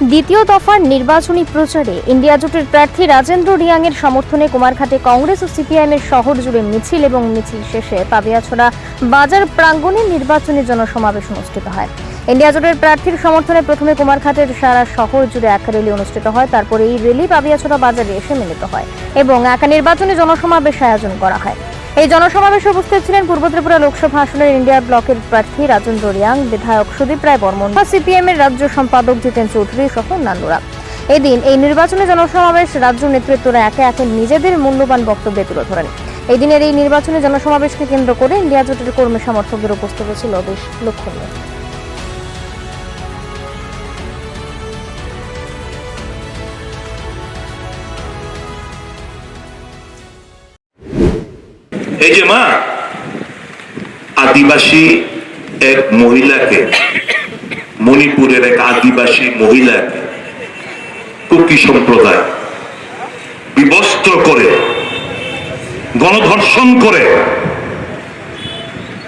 দ্বিতীয় দফার নির্বাচনী প্রচারে ইন্ডিয়া জোটের প্রার্থী রাজেন্দ্র রিয়াংয়ের সমর্থনে কুমারঘাটে কংগ্রেস ও সিপিআইএমের শহর জুড়ে মিছিল এবং মিছিল শেষে পাবিয়াছড়া বাজার প্রাঙ্গণে নির্বাচনী জনসমাবেশ অনুষ্ঠিত হয়। ইন্ডিয়া জোটের প্রার্থীর সমর্থনে প্রথমে কুমারঘাটের সারা শহর জুড়ে এক র্যালি অনুষ্ঠিত হয়, তারপরে এই র্যালি পাবিয়াছড়া বাজারে এসে মিলিত হয় এবং এক নির্বাচনী জনসমাবেশ আয়োজন করা হয়। এই জনসমাবেশে উপস্থিত ছিলেন পূর্ব ত্রিপুরা লোকসভা আসনের ইন্ডিয়া ব্লকের প্রার্থী রাজন দরিয়াং, বিধায়ক সুদীপ রায় বর্মন, সিপিএম এর রাজ্য সম্পাদক জিতেন চৌধুরী সহ অন্যান্যরা। এদিন এই নির্বাচনে জনসমাবেশ রাজ্য নেতৃত্বরা একে একে নিজেদের মূল্যবান বক্তব্যে তুলে ধরেন। এই দিনের এই নির্বাচনে জনসমাবেশকে কেন্দ্র করে ইন্ডিয়া জোটের কর্মী সমর্থকদের উপস্থিত ছিল বেশ লক্ষণীয়। এই যে মা, আদিবাসী এক মহিলাকে, মণিপুরের এক আদিবাসী মহিলাকে, কুকি সম্প্রদায় বিবস্ত্র করে, গণধর্ষণ করে,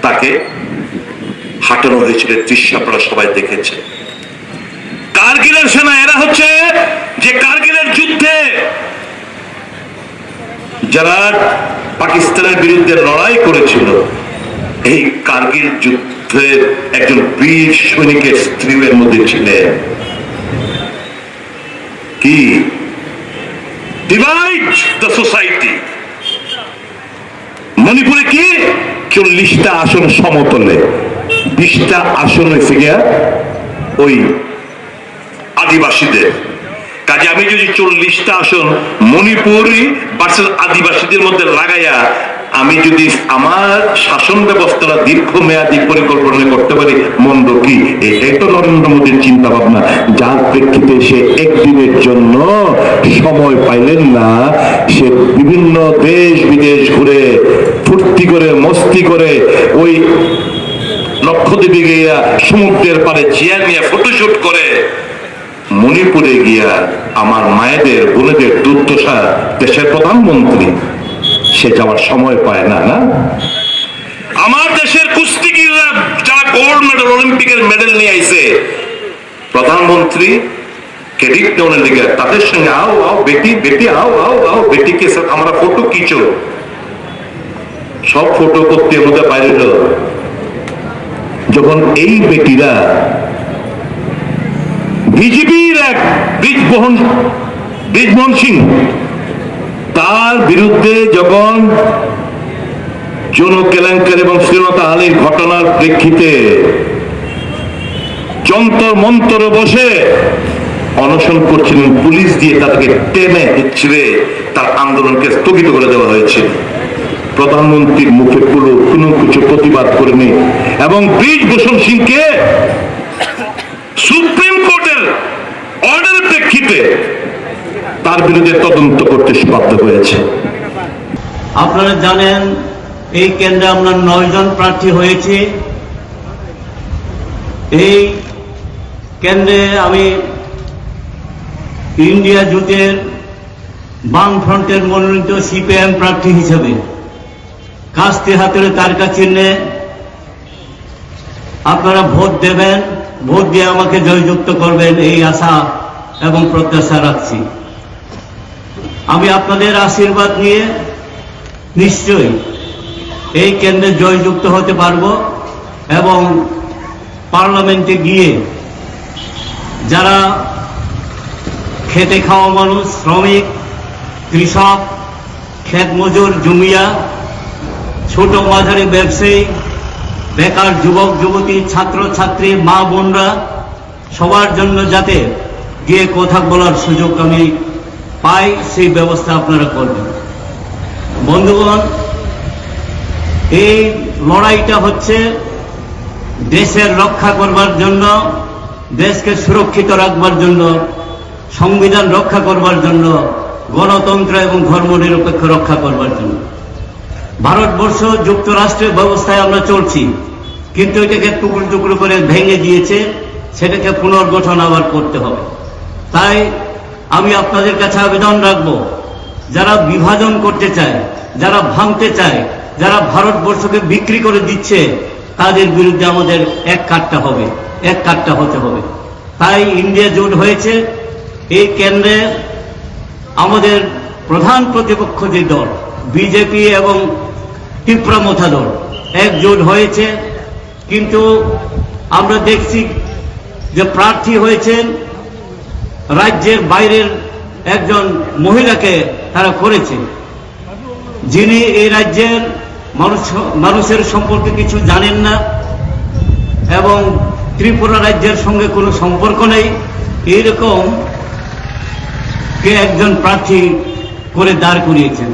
তাকে হাঁটানো হয়েছিল দৃশ্য আপনারা সবাই দেখেছে কার্গিলের সেনা, এরা হচ্ছে যে কার্গিলের যুদ্ধে যারা পাকিস্তানের বিরুদ্ধে লড়াই করেছিল। এই কার্গিল যুদ্ধের একজন বীর সৈনিকের স্ত্রীর মধ্যে ছিলেন। কি? সোসাইটি মণিপুরে কি? চল্লিশটা আসন সমতলে। বিশটা আসন হয়েছে ওই আদিবাসীদের। কাজে আমি যদি চল্লিশটা আসন মণিপুরি ভার্সেস আদিবাসীদের মধ্যে লাগাইয়া আমি যদি আমার শাসন ব্যবস্থাটা দীর্ঘমেয়াদী পরিকল্পনা করতে পারি, মন্দ কি? এটাই তো নরেন্দ্র মোদীর চিন্তা ভাবনা যার প্রেক্ষিতে সে একদিনের জন্য সময় পাইলেন না, সে বিভিন্ন দেশ বিদেশ ঘুরে, ফুর্তি করে, মস্তি করে ওই লক্ষদ্বীপে গিয়া সমুদ্রের পারে চেয়ার নিয়ে ফটোশুট করে মণিপুরে গিয়া আমার মায়েদের, বোনেদের দুর্দশা দেশের প্রধানমন্ত্রী, সে যাওয়ার সময় পায় না না আমার দেশের কুস্তিগিররা যারা গোল্ড মেডেল অলিম্পিকের মেডেল নিয়ে আইছে, প্রধানমন্ত্রী ক্রেডিট নেওয়ার লেগে তাদের সঙ্গে আও আও, বেটি বেটি, আও আও আও বেটিকে আমরা ফটো কিচো সব ফটো করতে বাইরে হলো। যখন এই বেটিরা বিজেপির এক ব্রিজমোহন ব্রিজমোহন সিং, তার বিরুদ্ধে যখন যৌন কেলেঙ্কার এবং শ্রীলতা আলীর ঘটনার প্রেক্ষিতে যন্তর মন্তর বসে অনশন করছিলেন পুলিশ দিয়ে তাদেরকে টেনে হিচড়ে তার আন্দোলনকে স্থগিত করে দেওয়া হয়েছে। প্রধানমন্ত্রীর মুখে কোনো কোনো কিছু প্রতিবাদ করেনি এবং ব্রিজভূষণ সিংকে সুপ্রিম অর্ডারের প্রেক্ষিতে তার বিরুদ্ধে তদন্ত করতে বাধ্য হয়েছে। আপনারা জানেন, এই কেন্দ্রে আমরা নয় জন প্রার্থী হয়েছি। এই কেন্দ্রে আমি ইন্ডিয়া জোটের বাম ফ্রন্টের মনোনীত সিপিএম প্রার্থী হিসেবে কাস্তে হাতের তারকা চিহ্নে আপনারা ভোট দেবেন, ভোট দিয়ে আমাকে জয়যুক্ত করবেন এই আশা এবং প্রত্যাশা রাখছি। আমি আপনাদের আশীর্বাদ নিয়ে নিশ্চয়ই এই কেন্দ্রে জয়যুক্ত হতে পারব এবং পার্লামেন্টে গিয়ে যারা খেতে খাওয়া মানুষ, শ্রমিক, কৃষক ক্ষেত মজুর জমিয়া, ছোট মাঝারি ব্যবসায়ী বেকার যুবক, যুবতী, ছাত্র, ছাত্রী, মা, বোনরা, সবার জন্য যাতে গিয়ে কথা বলার সুযোগ আমি পাই, সেই ব্যবস্থা আপনারা করবেন। বন্ধুগণ, এই লড়াইটা হচ্ছে দেশের রক্ষা করবার জন্য, দেশকে সুরক্ষিত রাখবার জন্য, সংবিধান রক্ষা করবার জন্য, গণতন্ত্র এবং ধর্মনিরপেক্ষ রক্ষা করবার জন্য। ভারতবর্ষ যুক্তরাষ্ট্রের ব্যবস্থায় আমরা চলছি। কিন্তু এটাকে টুকরো টুকরো করে ভেঙে দিয়েছে, সেটাকে পুনর্গঠন আবার করতে হবে। তাই আমি আপনাদের কাছে আবেদন রাখব, যারা বিভাজন করতে চায়, যারা ভাঙতে চায়, যারা ভারতবর্ষকে বিক্রি করে দিচ্ছে, তাদের বিরুদ্ধে আমাদের এক কাটটা হবে, এক কাটটা হতে হবে। তাই ইন্ডিয়া জোট হয়েছে, এই কেন্দ্রে আমাদের প্রধান প্রতিপক্ষ যে দল, বিজেপি এবং তীব্রমথা দল একজোট হয়েছে, কিন্তু আমরা দেখছি যে প্রার্থী হয়েছেন, রাজ্যের বাইরের একজন মহিলাকে তারা করেছে। যিনি এই রাজ্যের মানুষ, মানুষের সম্পর্কে কিছু জানেন না এবং ত্রিপুরা রাজ্যের সঙ্গে কোনো সম্পর্ক নেই, এইরকম কে একজন প্রার্থী করে দাঁড় করিয়েছেন।